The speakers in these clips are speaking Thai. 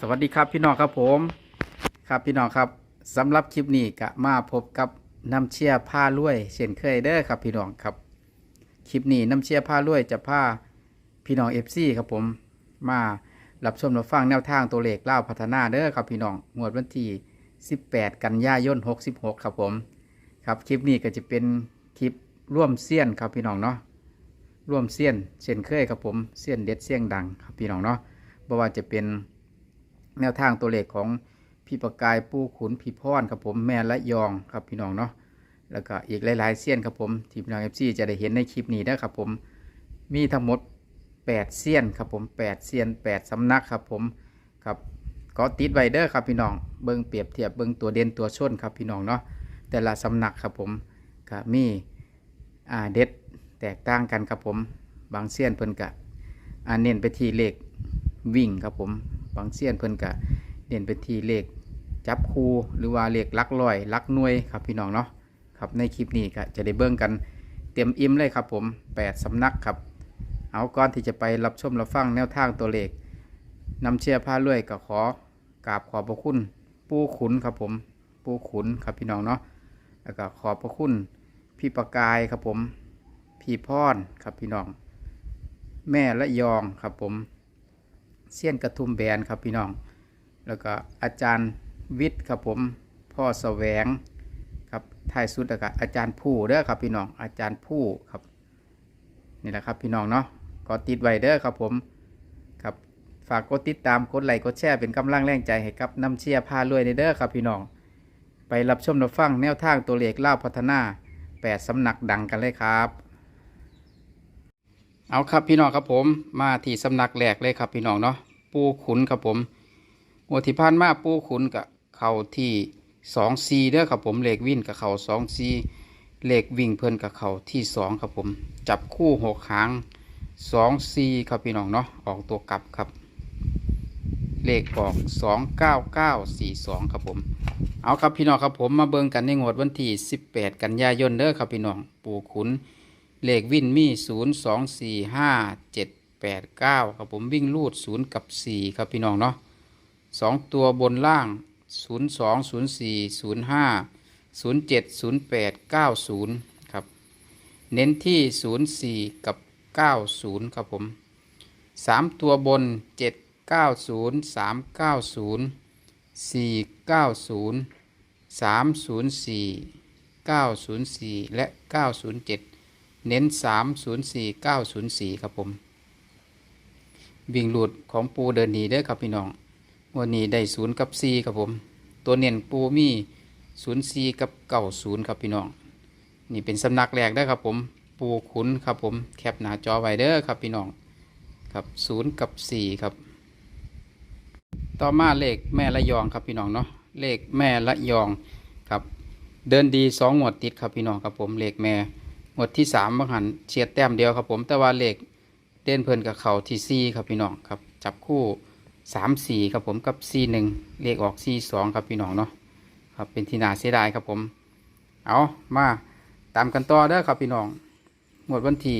สวัสดีครับพี่น้องครับผมครับพี่น้องครับสำหรับคลิปนี้ก็มาพบกับน้ำเชี่ยผ้าลวยเช่นเคยเด้อครับพี่น้องครับคลิปนี้น้ำเชี่ยผ้าลวยจะพาพี่น้องเอฟซีครับผมมารับชมรับฟังแนวทางตัวเลขเล่าพัฒนาเด้อครับพี่น้องงวดวันที่ 18 กันยายน 66 ครับผมครับคลิปนี้ก็จะเป็นคลิปร่วมเสี้ยนครับพี่น้องเนาะร่วมเสี้ยนเช่นเคยครับผมเสี้ยนเด็ดเสี้ยงดังครับพี่น้องเนาะบ่ว่าจะเป็น แนวทางตัวเลขของพี่ประกายปูขุนพี่พรครับผมแม่ละยองครับพี่น้องเนาะแล้วก็อีกหลายๆเสี้ยนครับผมที่พี่น้องเอฟซีจะได้เห็นในคลิปนี้นะครับผมมีทั้งหมด8เสี้ยนครับผม8เสี้ยน 8สำนักครับผมครับก็ติดไวเด้อครับพี่น้องเบิ้งเปรียบเทียบเบิ้งตัวเด่นตัวชนครับพี่น้องเนาะแต่ละสำนักครับผมก็มีอ่าเด็ดแตกต่างกันครับผมบางเสี้ยนเพิ่นกะอ่าเน้นไปที่เลขวิ่งครับผม บางเสี้ยนเพิ่นกะเด่นไปที่เลขจับคูหรือว่าเลขลักร้อยลักหน่วยครับพี่น้องเนาะครับในคลิปนี้ก็จะได้เบิ่งกันเต็มอิ่มเลยครับผม 8 สำนักครับ เอาก่อนที่จะไปรับชมรับฟังแนวทางตัวเลขนำเชียร์ผ้าลวยก็ขอกราบขอบพระคุณปูขุนครับผมปูขุนครับพี่น้องเนาะแล้วก็ขอบพระคุณพี่ประกายครับผม พี่พรครับพี่น้อง แม่ละยองครับผม เสี้ยนกระทุ่มแบนครับพี่น้อง แล้วก็อาจารย์วิทย์ครับผมพ่อแสวงครับท้ายสุดแล้วก็อาจารย์ผู้เด้อครับพี่น้องอาจารย์ผู้ครับนี่แหละครับพี่น้องเนาะก็ติดไว้เด้อครับผมครับฝากกดติดตามกดไลค์กดแชร์เป็นกำลังแรงใจให้กับน้ำเชียร์พารวยในเด้อครับพี่น้อง ไปรับชมรับฟังแนวทางตัวเลขเล่าพัฒนาแปดสำนักดังกันเลยครับ เอาครับพี่น้องครับผมมาที่สำนักแรกเลยครับพี่น้องเนาะปูขุนครับผมงวดที่ผ่านมาปูขุนกับเข่าที่สองซีเด้อครับผมเลขวิ่นกับเข่าสองซีเลขวิ่งเพิ่นกับเข่าที่สองครับผม จับคู่หกหางสองซีครับพี่น้องเนาะออกตัวกลับครับ เลขออกสองเก้าเก้าสี่สองครับผม เอาครับพี่น้องครับผมมาเบิ่งกันในงวดวันที่สิบแปดกันยายนเด้อครับพี่น้องปูขุน เลขวิ่นมีศูนย์สองสี่ห้าเจ็ดแปดเก้าครับผมวิ่งลูดศูนย์กับสี่ครับพี่น้องเนาะสองตัวบนล่างศูนย์สองศูนย์สี่ศูนย์ห้าศูนย์เจ็ดศูนย์แปดเก้าศูนย์ครับ เน้นที่ศูนย์สี่กับเก้าศูนย์ครับผมสามตัวบนเจ็ดเก้าศูนย์สามเก้าศูนย์สี่เก้าศูนย์สามศูนย์สี่เก้าศูนย์สี่และเก้าศูนย์ เจ็ดเน้น 3 0 4 9 0 4 ครับผม วิ่งหลุดของปูเดินหนีเด้ครับพี่น้องวันนี้ได้ศูนย์กับ4ครับผม ตัวเน้นปูมี0 4กับเก้า0ครับพี่น้อง นี่เป็นสำนักแรกเด้ครับผม ปูขุนครับผม แคปหน้าจอไว้เด้อครับพี่น้องครับ0กับ4ครับ ต่อมาเลขแม่ละยองครับพี่น้องเนาะ เลขแม่ละยองครับ เดินดีสองงวดติดครับพี่น้องครับผม เลขแม่ หมวดที่สามบางหันเฉียดแต้มเดียวครับผมแต่ว่าเลขเด่นเพิ่นกับเขาที่สี่ครับพี่น้องครับจับคู่สามสี่ครับผมกับสี่หนึ่งเลขออกสี่สองครับพี่น้องเนาะครับเป็นที่น่าเสียดายครับผม เอามาตามกันต่อเด้อครับพี่น้องหมวดวันที่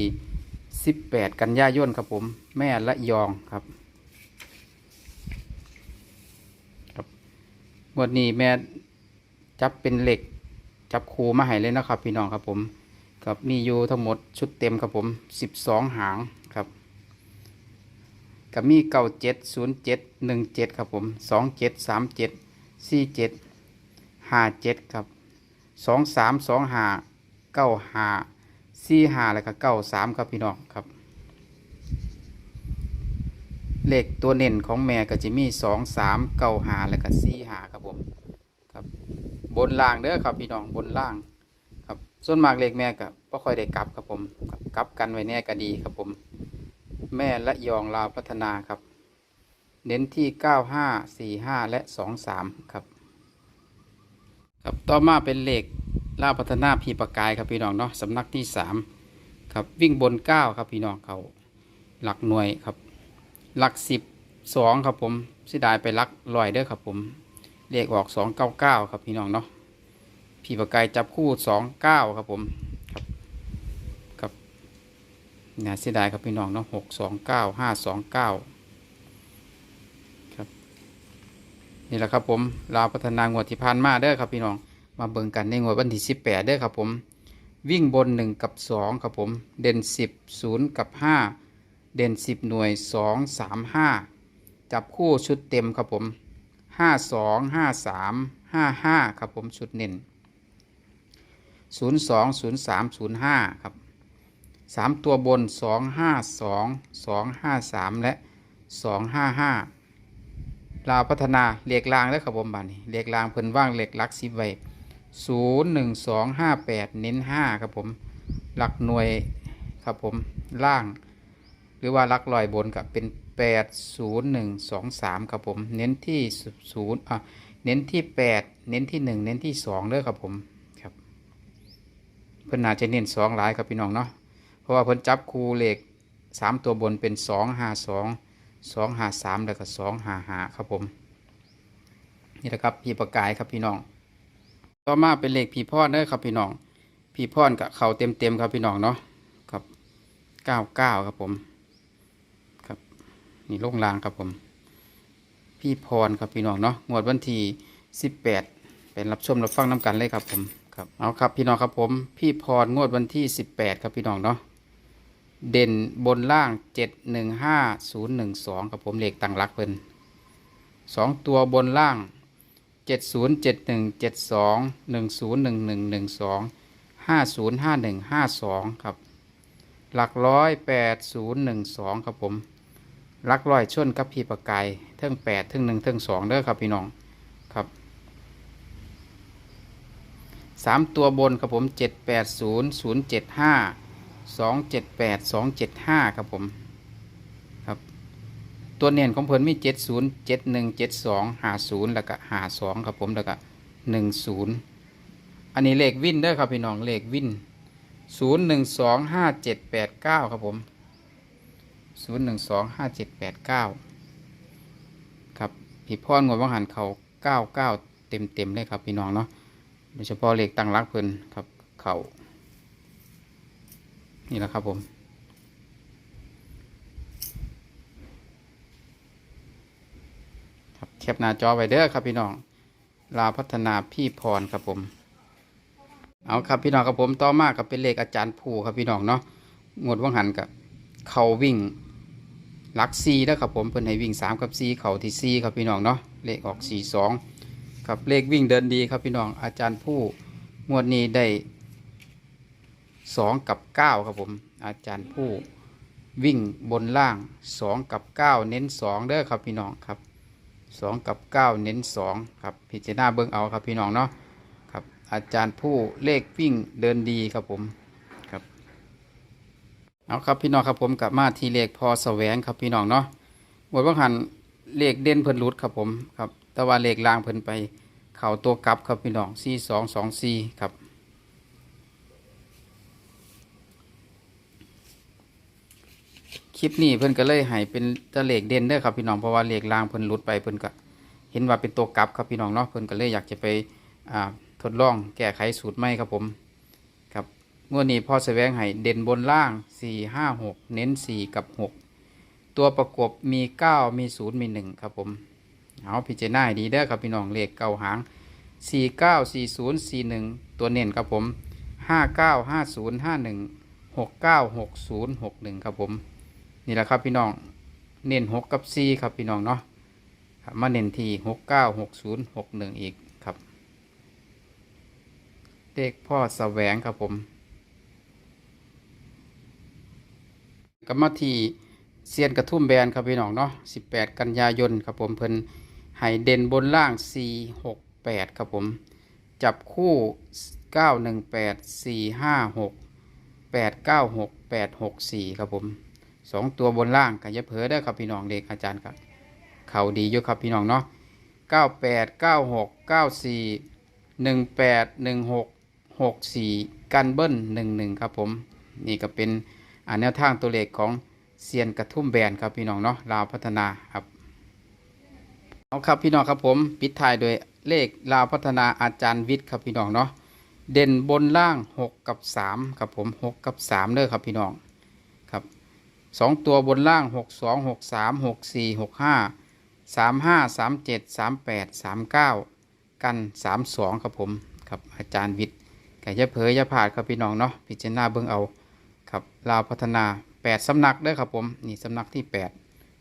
สิบแปดกันยายนครับผมแม่ละยองครับครับหมวดนี้แม่จับเป็นเหล็กจับคูมาให้เลยนะครับพี่น้องครับผม ครับมีอยู่ทั้งหมดชุดเต็มครับผมสิบสองหางครับกับมีเก้าเจ็ดศูนย์เจ็ดหนึ่งเจ็ดครับผมสองเจ็ดสามเจ็ดสี่เจ็ดห้าเจ็ดครับสองสามสองห้าเก้าห้าสี่ห้าแล้วก็เก้าสามครับพี่น้องครับ เลขตัวเน่นของแม่ก็จะมีสองสามเก้าห้าแล้วก็สี่ห้าครับผมครับบนล่างเด้อครับพี่น้องบนล่าง ส่วนมากเลขแม่ก็บ่ค่อยได้กลับครับผมกับกลับกันไว้แน่ก็ดีครับผม แม่ละยองลาวพัฒนาครับ เน้นที่ 95 45 และ 23 ครับ ครับต่อมาเป็นเลขลาวพัฒนาพีประกายครับพี่น้องเนาะสำนักที่ 3 ครับวิ่งบน 9 ครับพี่น้องเขาหลักหน่วยครับ หลัก 10 2 ครับผมเสิดายไปหลักลอยเด้อครับผมเลขออก 299 ครับพี่น้องเนาะ พี่ประกายจับคู่สองเก้าครับผมครับครับนี่ยเสียดายครับพี่น้องเนาะหกสองเก้าห้าสองเก้าครับนี่แหละครับผมลาวพัฒนางวดที่ผ่านมาเด้อครับพี่น้องมาเบิ่งกันในงวดวันที่18เด้อครับผมวิ่งบน 1 กับ 2 ครับผม เด่น 10 0 กับ 5 เด่น 10 หน่วย 2 3 5 จับคู่ชุดเต็มครับผม 5 2 5 3 5 5 ครับผมชุดเน้น 0 2 0 3 0 5 ครับ 3 ตัวบน 2 5 2 2 5 3 และ 2 5 5 ลาวพัฒนาเหล็กรางแล้วครับผมบานเหล็กรางเพิ่นว่างเหล็กลักสิบไว้ศูนย์หนึ่งสองห้าแปดเน้นห้าครับผม หลักหน่วยครับผมล่าง หรือว่าลักลอยบนกับเป็นแปดศูนย์หนึ่งสองสามครับผม เน้นที่ศูนย์อะเน้นที่แปดเน้นที่หนึ่งเน้นที่สองเด้อครับผม เพิ่นน่าจะเน้นสองหลายครับพี่น้องเนาะเพราะว่าเพิ่นจับคูเหล็กสามตัวบนเป็นสองห้าสองสองหาสามแล้วก็สองหาหาครับผมนี่แหละครับพี่ประกายครับพี่น้อง ต่อมาเป็นเลขพี่พรเด้อครับพี่น้องพี่พรกับเขาเต็มเต็มๆครับพี่น้องเนาะครับเก้าเก้าครับผมครับนี่ลงรางครับผม พี่พรครับพี่น้องเนาะงวดวันที่สิบแปดเป็นรับชมรับฟังน้ำกันเลยครับผม ครับเอาครับพี่น้องครับผม พี่พรงวดวันที่สิบแปดครับพี่น้องเนาะเด่นบนล่างเจ็ดหนึ่งห้าศูนย์หนึ่งสองกับผมเลขตั้งรักเพิ่นสองตัวบนล่างเจ็ดศูนย์เจ็ดหนึ่งเจ็ดสองหนึ่งศูนย์หนึ่งหนึ่งหนึ่งสองห้าศูนย์ห้าหนึ่งห้าสองครับ หลักร้อยแปดศูนย์หนึ่งสองครับผมหลักร้อยชนกับพี่ประกายเทิงแปดเทิงหนึ่งเทิงสองเด้อครับพี่น้องครับ สามตัวบนครับผมเจ็ดแปดศูนย์ศูนย์เจ็ดห้าสองเจ็ดแปดสองเจ็ดห้าครับผมครับตัวเนียนของเพิ่นมีเจ็ดศูนย์เจ็ดหนึ่งเจ็ดสองหาศูนย์แล้วก็หาสองครับผมแล้วก็หนึ่งศูนย์อันนี้เลขวินเด้อครับพี่น้องเลขวินศูนย์หนึ่งสองห้าเจ็ดแปดเก้าครับผมศูนย์หนึ่งสองห้าเจ็ดแปดเก้าครับพี่พ่องวดวังหันเขาเก้าเก้าเต็มเต็มเลยครับพี่น้องเนาะ โดยเฉพาะเหลขตั้งรักเพิ่นครับ เขานี่แหละครับผม ครับแคปหน้าจอไว้เด้อครับพี่น้อง ลาพัฒนาพี่พรครับผม เอาครับพี่น้องครับผมต่อมากับเป็นเลขอาจารย์ผู้ครับพี่น้องเนาะงวดว่างหันกับเขาวิ่งลักซีนะครับผมเพิ่นให้วิ่งสามกับซีเขาที่ซีครับพี่น้องเนาะเลขออกสี่สอง ครับเลขวิ่งเดินดีครับพี่น้องอาจารย์ผู้งวดนี้ได้สองกับเก้าครับผมอาจารย์ผู้วิ่งบนล่างสองกับเก้าเน้นสองเด้อครับพี่น้องครับสองกับเก้าเน้นสองครับพิจารณาเบิ้งเอาครับพี่น้องเนาะครับอาจารย์ผู้เลขวิ่งเดินดีครับผมครับเอาครับพี่น้องครับผมกลับมาที่เลขพอแสวงครับพี่น้องเนาะหมดว่าหันเลขเด่นเพิ่นรุดครับผมครับ แต่ว่าเลขล่างเพิ่นไป เข่าตัวกลับครับพี่น้องสี่สองสองสี่ครับคลิปนี้เพิ่นก็เลยให้เป็นตะเลขเด่นเด้อครับพี่น้องเพราะว่าเลขล่างเพิ่นหลุดไปเพิ่นก็เห็นว่าเป็นตัวกลับครับพี่น้องเนาะเพิ่นก็เลยอยากจะไปอ่าทดลองแก้ไขสูตรใหม่ครับผมครับงวดนี้พ่อแสวงให้เด่นบนล่าง 4 5 6 เน้น 4 กับ 6 ตัวประกบมี 9 มี 0 มี 1 ครับผม เอาพิจารณาดีเด้อครับพี่น้องเลขเก้าหาง 4 9 4 0 4 1 ตัวเน้นครับผม 5 9 5 0 5 1 6 9 6 0 6 1 ครับผม นี่แหละครับพี่น้องเน้นหกกับสี่ครับพี่น้องเนาะมาเน้นที่หกเก้าหกศูนย์หกหนึ่งอีกครับเลขพ่อแสวงครับผมก็มาที่ เซียนกระทุ่มแบนครับพี่น้องเนาะสิบแปดกันยายนครับผมเพิ่นให้เด่นบนล่างสี่หกแปดครับผม จับคู่เก้าหนึ่งแปดสี่ห้าหกแปดเก้าหกแปดหกสี่ครับผมสองตัวบนล่างกันยะเผลอได้ครับพี่น้องเด็กอาจารย์ครับ เขาดีอยู่ครับพี่น้องเนาะเก้าแปดเก้าหกเก้าสี่หนึ่งแปดหนึ่งหกหกสี่กันเบิ้ลหนึ่งหนึ่งครับผม นี่ก็เป็นแนวทางตัวเลขของ เซียนกระทุ่มแบนครับพี่น้องเนาะลาวพัฒนาครับเอาครับพี่น้องครับผมปิดท้ายโดยเลขลาวพัฒนาอาจารย์วิทย์ครับพี่น้องเนาะเด่นบนล่างหกกับสามครับผมหกกับสามเด้อครับพี่น้องครับสองตัวบนล่างหกสองหกสามหกสี่หกห้าสามห้าสามเจ็ดสามแปดสามเก้ากันสามสองครับผมครับอาจารย์วิทย์กอย่าเผยย่าผาดครับพี่น้องเนาะพิจารณาเบิ่งเอาครับลาวพัฒนา แปดสำนักเด้อครับผมนี่สำนักที่แปด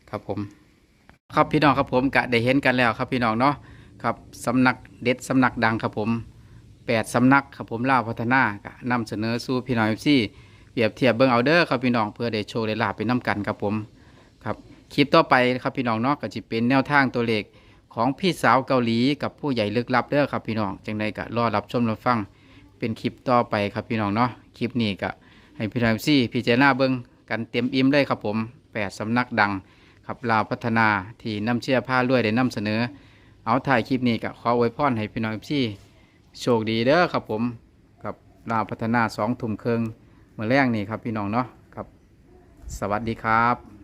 ครับผม ครับพี่น้องครับผมกะได้เห็นกันแล้วครับพี่น้องเนาะครับสำนักเด็ดสำนักดังครับผมแปดสำนักครับผมลาวพัฒนากะนำเสนอสู่พี่น้องเอฟซีเปรียบเทียบเบิ่งเอาเด้อครับพี่น้องเพื่อได้โชว์ได้ลาบไปน้กันครับผมครับคลิปต่อไปครับพี่น้องเนาะก็จะเป็นแนวทางตัวเลขของพี่สาวเกาหลีกับผู้ใหญ่ลึกลับเด้อครับพี่น้องจังใดก็รอรับชมรับฟังเป็นคลิปต่อไปครับพี่น้องเนาะคลิปนี้ก็ให้พี่น้องเอฟซีพิจารณาเบิ่ง กันเต็มอิ่มเลยครับผมแปดสำนักดังครับลาวพัฒนาที่นำเชื่อผ้าลวยได้นำเสนอ เอาถ่ายคลิปนี้ก็ขออวยพรให้พี่น้องพี่โชคดีเด้อครับผมกับลาวพัฒนาสองทุ่มครึ่งเมื่อแรกนี่ครับพี่น้องเนาะครับ สวัสดีครับ